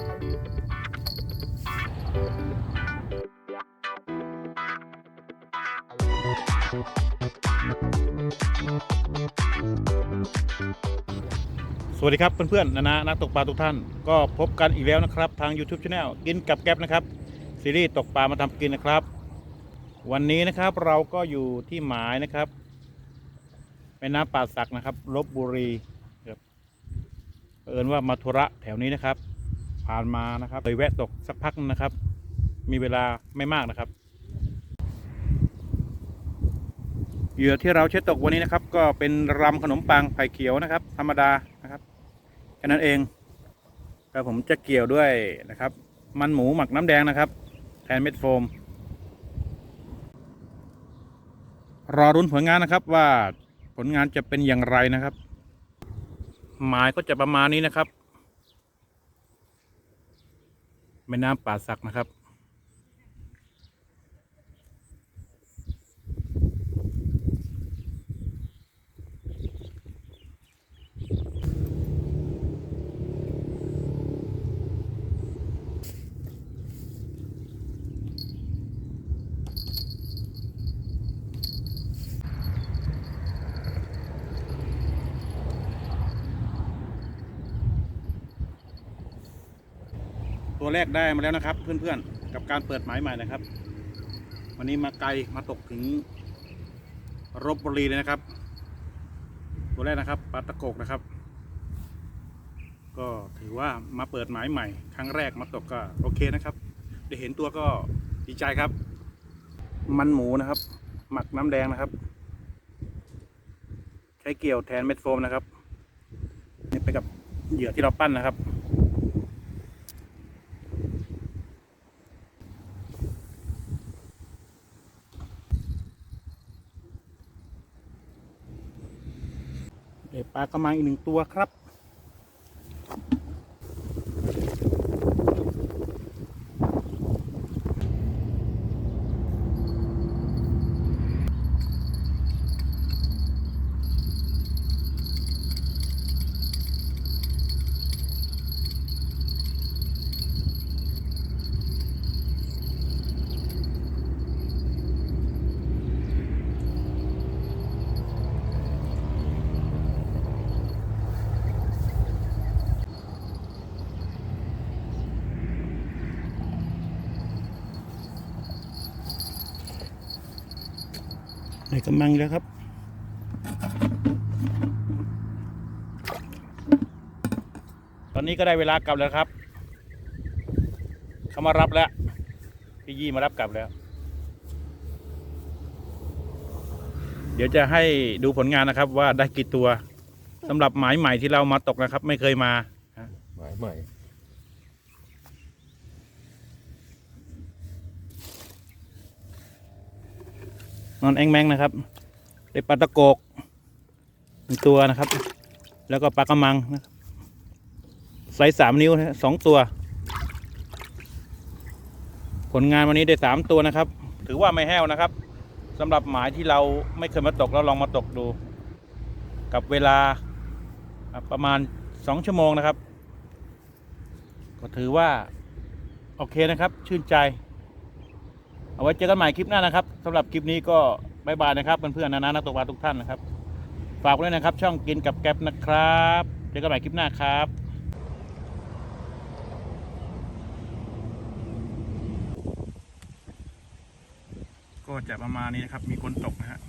สวัสดีครับเพื่อนๆนะนะนักตกปลาทุกท่าน ก็พบกันอีกแล้วนะครับ ทาง YouTube Channel กินกับแก๊ปนะครับ ซีรีส์ตกปลามาทำกินนะครับ วันนี้นะครับเราก็อยู่ที่หมายนะครับแม่น้ำป่าสักนะครับลบบุรีครับเอิญว่ามาธุระแถวนี้นะครับ ผ่านมานะครับเลยแวะตกสักพักนะครับ มีเวลาไม่มากนะครับเหยื่อที่เราใช้ตกวันนี้นะครับ ก็เป็นรำขนมปังไผ่เขียวนะครับ ธรรมดานะครับแค่นั้นเองก็ผมจะเกี่ยวด้วยนะครับ มันหมูหมักน้ำแดงนะครับ แทนเม็ดโฟม รอรุ้นผลงานนะครับว่าผลงานจะเป็นอย่างไรนะครับ หมายก็จะประมาณนี้นะครับ แม่น้ำป่าสักนะครับ ตัวแรกได้มาแล้วนะครับ เพื่อนๆ กับการเปิดหมายใหม่นะครับ วันนี้มาไกลมาตกถึงรบบุรีเลยนะครับ ตัวแรกนะครับปลาตะโกกนะครับ ก็ถือว่ามาเปิดหมายใหม่ ครั้งแรกมาตกก็โอเคนะครับได้เห็นตัวก็ดีใจครับ มันหมูนะครับ หมักน้ำแดงนะครับ ใช้เกี่ยวแทนเม็ดโฟมนะครับนี่ไปกับเหยื่อที่เราปั้นนะครับ เดี๋ยวปลากระมังอีกหนึ่งตัวครับ ในกำมังแล้วครับ ตอนนี้ก็ได้เวลากลับแล้วครับ เขามารับแล้ว พี่ยี่มารับกลับแล้ว เดี๋ยวจะให้ดูผลงานนะครับ ว่าได้กี่ตัวสำหรับหมายใหม่ที่เรามาตกนะครับ ไม่เคยมาหมายใหม่ นอนแองแมงนะครับได้ปลาตะโกกหนึ่งตัวนะครับ แล้วก็ปลากระมังนะครับไซส์สามนิ้วนะสองตัว ผลงานวันนี้ได้สามตัวนะครับ ถือว่าไม่แห้วนะครับสำหรับหมายที่เราไม่เคยมาตกแล้วลองมาตกดู กับเวลาประมาณสองชั่วโมงนะครับ ก็ถือว่า โอเคนะครับ ชื่นใจ เอาไว้เจอกันใหม่คลิปหน้านะครับสำหรับคลิปนี้ก็บายบายนะครับเพื่อนๆนะนะนักตกปลาทุกท่านนะครับ ฝากไว้ด้วยนะครับ ช่องกินกับแก๊ปนะครับเจอกันใหม่คลิปหน้าครับก็จะประมาณนี้นะครับ มีคนตกนะฮะ